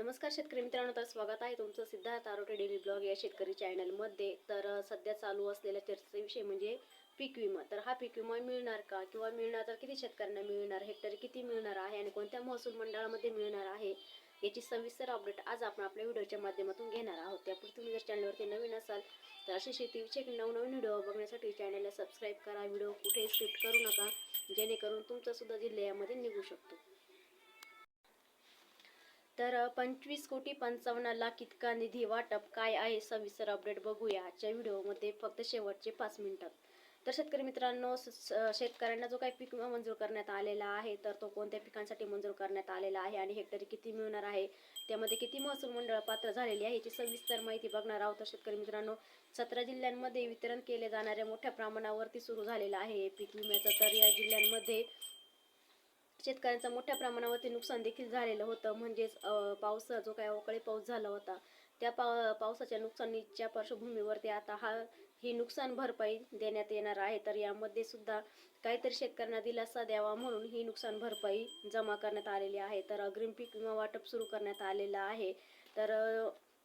नमस्कार शेतकरी मित्रांनो तर स्वागत आहे तुमचं सिद्धार्थ आरोटे डेली ब्लॉग या शेतकरी चॅनलमध्ये तर सध्या चालू असलेल्या चर्चेविषयी म्हणजे पीक विमा. तर हा पीक विमा मिळणार का किंवा मिळणार तर किती शेतकऱ्यांना मिळणार हेक्टर किती मिळणार आहे आणि कोणत्या महसूल मंडळामध्ये मिळणार आहे याची सविस्तर अपडेट आज आपण आपल्या व्हिडिओच्या माध्यमातून घेणार आहोत. त्यापूर्वी तुम्ही जर चॅनलवरती नवीन असाल तर असे शेतीविषयक नवनवीन व्हिडिओ बघण्यासाठी चॅनलला सबस्क्राईब करा. व्हिडिओ कुठेही स्किप करू नका जेणेकरून तुमचासुद्धा जिल्ह्यामध्ये निघू शकतो. तर पंचवीस कोटी पंचावन्न लाख इतका निधी वाटप काय आहे? सविस्तर अपडेट बघूया. आजच्या व्हिडिओमध्ये फक्त शेवटचे पाच मिनिटात तर शेतकरी मित्रांनो स- शेतकऱ्यांना जो काही पीक विमा मंजूर करण्यात आलेला आहे तर तो कोणत्या पिकांसाठी मंजूर करण्यात आलेला आहे आणि हेक्टरी किती मिळणार आहे? त्यामध्ये किती महसूल मंडळ पात्र झालेली आहे याची सविस्तर माहिती बघणार आहोत. तर शेतकरी मित्रांनो सतरा जिल्ह्यांमध्ये वितरण केले जाणाऱ्या मोठ्या प्रमाणावरती सुरू झालेलं आहे. पीक विम्याचं तर या जिल्ह्यांमध्ये शेतकऱ्यांचं मोठ्या प्रमाणावरती नुकसान देखील झालेलं होतं. म्हणजेच पाऊस जो काही अवकाळी पाऊस झाला होता त्या पा पावसाच्या नुकसानीच्या पार्श्वभूमीवरती आता हा ही नुकसान भरपाई देण्यात येणार आहे. तर यामध्ये सुद्धा काहीतरी शेतकऱ्यांना दिलासा द्यावा म्हणून ही नुकसान भरपाई जमा करण्यात आलेली आहे. तर अग्रिम पीक विमा वाटप सुरू करण्यात आलेलं आहे. तर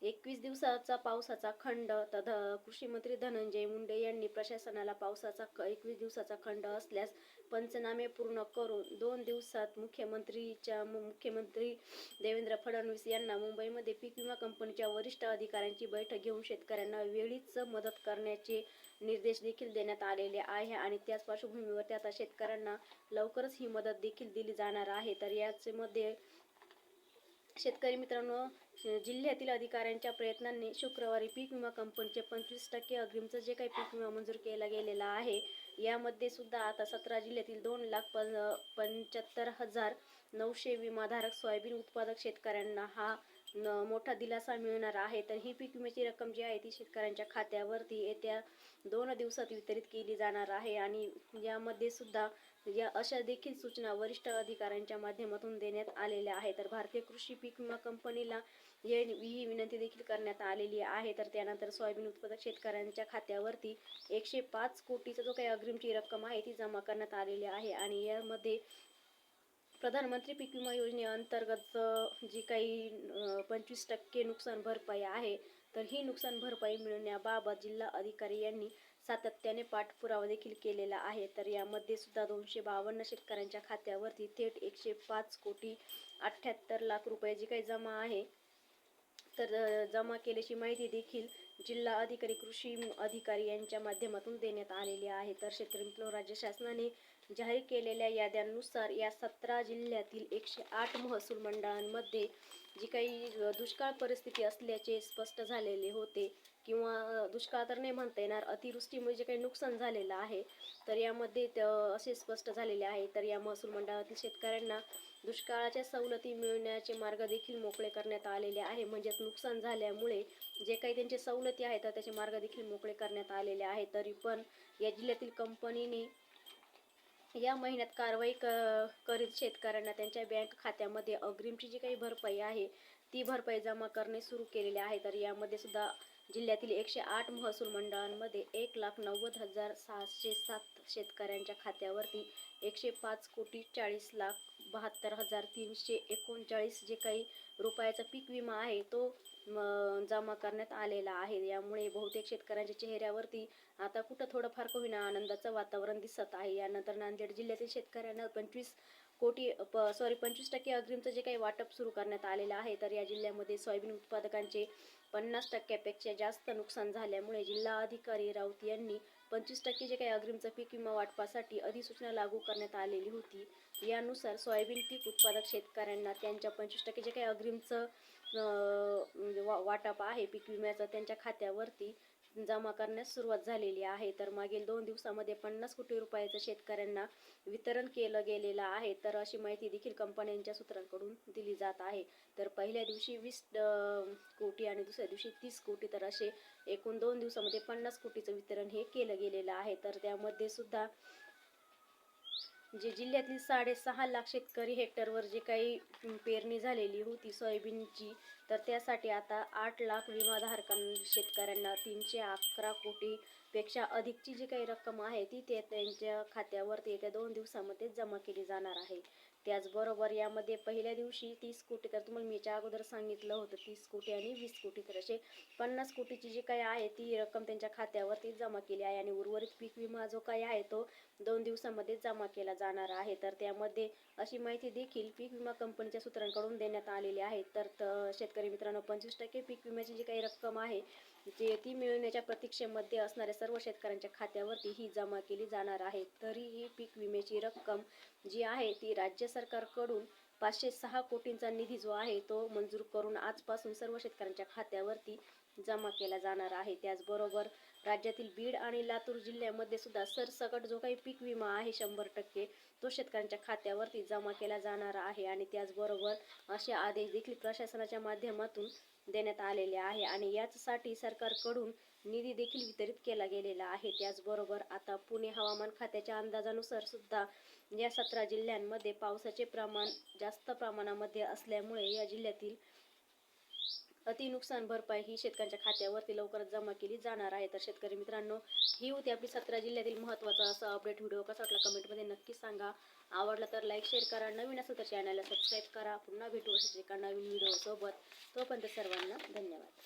एकवीस दिवसाचा पावसाचा खंड तर कृषी मंत्री धनंजय मुंडे यांनी प्रशासनाला पावसाचा एकवीस दिवसाचा खंड असल्यास पंचनामे पूर्ण करून दोन दिवसात मुख्यमंत्रीच्या मुख्यमंत्री देवेंद्र फडणवीस यांना मुंबईमध्ये पीक विमा कंपनीच्या वरिष्ठ अधिकाऱ्यांची बैठक घेऊन शेतकऱ्यांना वेळीच मदत करण्याचे निर्देश देखील देण्यात आलेले आहे आणि त्याच पार्श्वभूमीवर आता शेतकऱ्यांना लवकरच ही मदत देखील दिली जाणार आहे. तर यामध्ये शेतकरी मित्रांनो जिल्ह्यातील अधिकाऱ्यांच्या प्रयत्नांनी शुक्रवारी पीक विमा कंपनीचे पंचवीस टक्के अग्रिमचं जे काही पीक विमा मंजूर केला गेलेला आहे यामध्ये सुद्धा आता सतरा जिल्ह्यातील दोन लाख पं पंच्याहत्तर हजार नऊशे विमाधारक सोयाबीन उत्पादक शेतकऱ्यांना हा न मोठा दिलासा मिळणार आहे. तर ही पीक विम्याची रक्कम जी आहे ती शेतकऱ्यांच्या खात्यावरती येत्या दोन दिवसात वितरित केली जाणार आहे आणि यामध्ये सुद्धा या अशा देखील सूचना वरिष्ठ अधिकाऱ्यांच्या माध्यमातून देण्यात आलेल्या आहे तर भारतीय कृषी पीक विमा कंपनीला ये ही विनंती देखील करण्यात आलेली आहे. तर त्यानंतर सोयाबीन उत्पादक शेतकऱ्यांच्या खात्यावरती एकशे पाच कोटीचा जो काही अग्रिमची रक्कम आहे ती जमा करण्यात आलेली आहे. आणि यामध्ये प्रधानमंत्री पीक विमा योजनेअंतर्गत जी काही पंचवीस टक्के नुकसान भरपाई आहे तर ही नुकसान भरपाई मिळण्याबाबत जिल्हा अधिकारी यांनी सातत्याने पाठपुरावा देखील केलेला आहे. तर यामध्ये सुद्धा दोनशे बावन्न शेतकऱ्यांच्या खात्यावरती थेट एकशे पाच कोटी अठ्ठ्याहत्तर लाख रुपये जी काही जमा आहे तर जमा केल्याची माहिती देखील जिल्हा अधिकारी कृषी अधिकारी यांच्या माध्यमातून देण्यात आलेली आहे. तर शेतकरी राज्य शासनाने जाहीर केलेल्या याद्यांनुसार या सतरा जिल्ह्यातील एकशे आठ महसूल मंडळांमध्ये जी काही दुष्काळ परिस्थिती असल्याचे स्पष्ट झालेले होते किंवा दुष्काळ तर नाही म्हणता येणार अतिवृष्टीमुळे जे काही नुकसान झालेलं आहे तर यामध्ये त- असे स्पष्ट झालेले आहे. तर या महसूल मंडळातील शेतकऱ्यांना दुष्काळाच्या सवलती मिळण्याचे मार्ग देखील मोकळे करण्यात आलेले आहे. म्हणजेच नुकसान झाल्यामुळे जे काही त्यांचे सवलती आहेत तर त्याचे मार्ग देखील मोकळे करण्यात आलेले आहे. तरी पण या जिल्ह्यातील कंपनीने या महिन्यात कारवाई क करीत शेतकऱ्यांना त्यांच्या बँक खात्यामध्ये अग्रिमची जी काही भरपाई आहे ती भरपाई जमा करणे सुरू केलेले आहे. तर यामध्ये सुद्धा जिल्ह्यातील एकशे आठ महसूल मंडळांमध्ये एक लाख नव्वद हजार सहाशे सात शेतकऱ्यांच्या खात्यावरती एकशे पाच कोटी चाळीस लाख बहात्तर हजार तीनशे एकोणचाळीस जे काही रुपयाचा पीक विमा आहे तो जमा करण्यात आलेला आहे. यामुळे बहुतेक शेतकऱ्यांच्या चेहऱ्यावरती आता कुठं थोडंफार होईना आनंदाचं वातावरण दिसत आहे. यानंतर नांदेड जिल्ह्यातील शेतकऱ्यांना पंचवीस कोटी प सॉरी पंचवीस टक्के अग्रिमचं जे काही वाटप सुरू करण्यात आलेलं आहे तर या जिल्ह्यामध्ये सोयाबीन उत्पादकांचे पन्नास टक्क्यापेक्षा जास्त नुकसान झाल्यामुळे जिल्हा अधिकारी राऊत यांनी पंचवीस टक्के जे काही अग्रिमचं पीक विमा वाटपासाठी अधिसूचना लागू करण्यात आलेली होती. यानुसार सोयाबीन पीक उत्पादक शेतकऱ्यांना त्यांच्या पंचवीस टक्के जे काही अग्रिमचं अं, म्हणजे वा वाटप आहे पीक विम्याचं त्यांच्या खात्यावरती जमा करण्यास सुरुवात झालेली आहे. तर मागील दोन दिवसामध्ये पन्नास कोटी रुपयाचं शेतकऱ्यांना वितरण केलं गेलेलं आहे. तर अशी माहिती देखील कंपन्यांच्या सूत्रांकडून दिली जात आहे. तर पहिल्या दिवशी वीस कोटी आणि दुसऱ्या दिवशी तीस कोटी तर असे एकूण दोन दिवसामध्ये पन्नास कोटीचं वितरण हे केलं गेलेलं आहे. तर त्यामध्ये सुद्धा जे जिल्ह्यातील साडेसहा लाख शेतकरी हेक्टरवर जे काही पेरणी झालेली होती सोयाबीनची तर त्यासाठी आता आठ लाख विमाधारकां शेतकऱ्यांना तीनशे अकरा कोटी पेक्षा अधिकची जी काही रक्कम आहे ती ते त्यांच्या खात्यावर येत्या दोन दिवसामध्ये जमा केली जाणार आहे. त्याचबरोबर यामध्ये पहिल्या दिवशी तीस कोटी तर तुम्हाला मी याच्या अगोदर सांगितलं होतं तीस कोटी आणि वीस कोटी तर असे पन्नास कोटीची जी काही आहे ती रक्कम त्यांच्या खात्यावरती जमा केली आहे आणि उर्वरित पीक विमा जो काही आहे तो दोन दिवसामध्ये जमा केला जाणार आहे. तर त्यामध्ये अशी माहिती देखील पीक विमा कंपनीच्या सूत्रांकडून देण्यात आलेली आहे. तर त- शेतकरी मित्रांनो पंचवीस टक्के पीक विम्याची जी काही रक्कम आहे जे ती मिळवण्याच्या प्रतीक्षेमध्ये असणाऱ्या सर्व शेतकऱ्यांच्या खात्यावरती ही जमा केली जाणार आहे. तरीही पीक विम्याची रक्कम जी आहे ती राज्य सरकारकडून पाचशे सहा कोटींचा निधी जो आहे तो मंजूर करून आजपासून सर्व शेतकऱ्यांच्या खात्यावरती जमा केला जाणार आहे. त्याचबरोबर राज्यातील बीड आणि लातूर जिल्ह्यामध्ये सुद्धा सरसकट जो काही पीक विमा आहे शंभर टक्के तो शेतकऱ्यांच्या खात्यावरती जमा केला जाणार आहे आणि त्याचबरोबर असे आदेश देखील प्रशासनाच्या माध्यमातून देण्यात आलेले आहे. आणि याचसाठी सरकारकडून निधी देखील वितरित केला गेलेला आहे. त्याचबरोबर आता पुणे हवामान खात्याच्या अंदाजानुसार सुद्धा या सतरा जिल्ह्यांमध्ये पावसाचे प्रमाण जास्त प्रमाणामध्ये असल्यामुळे या जिल्ह्यातील अति नुकसान भरपाई ही शेतकऱ्यांच्या खात्यावरती लवकरच जमा केली जाणार आहे. तर शेतकरी मित्रांनो ही होती आपली सतरा जिल्ह्यातील महत्त्वाचा असा अपडेट व्हिडिओ. कसा वाटला कमेंटमध्ये नक्की सांगा. आवडला तर लाईक शेअर करा. नवीन असेल तर चॅनलला सबस्क्राईब करा. पुन्हा भेटू असेच एका नवीन व्हिडिओसोबत तोपर्यंत सर्वांना धन्यवाद.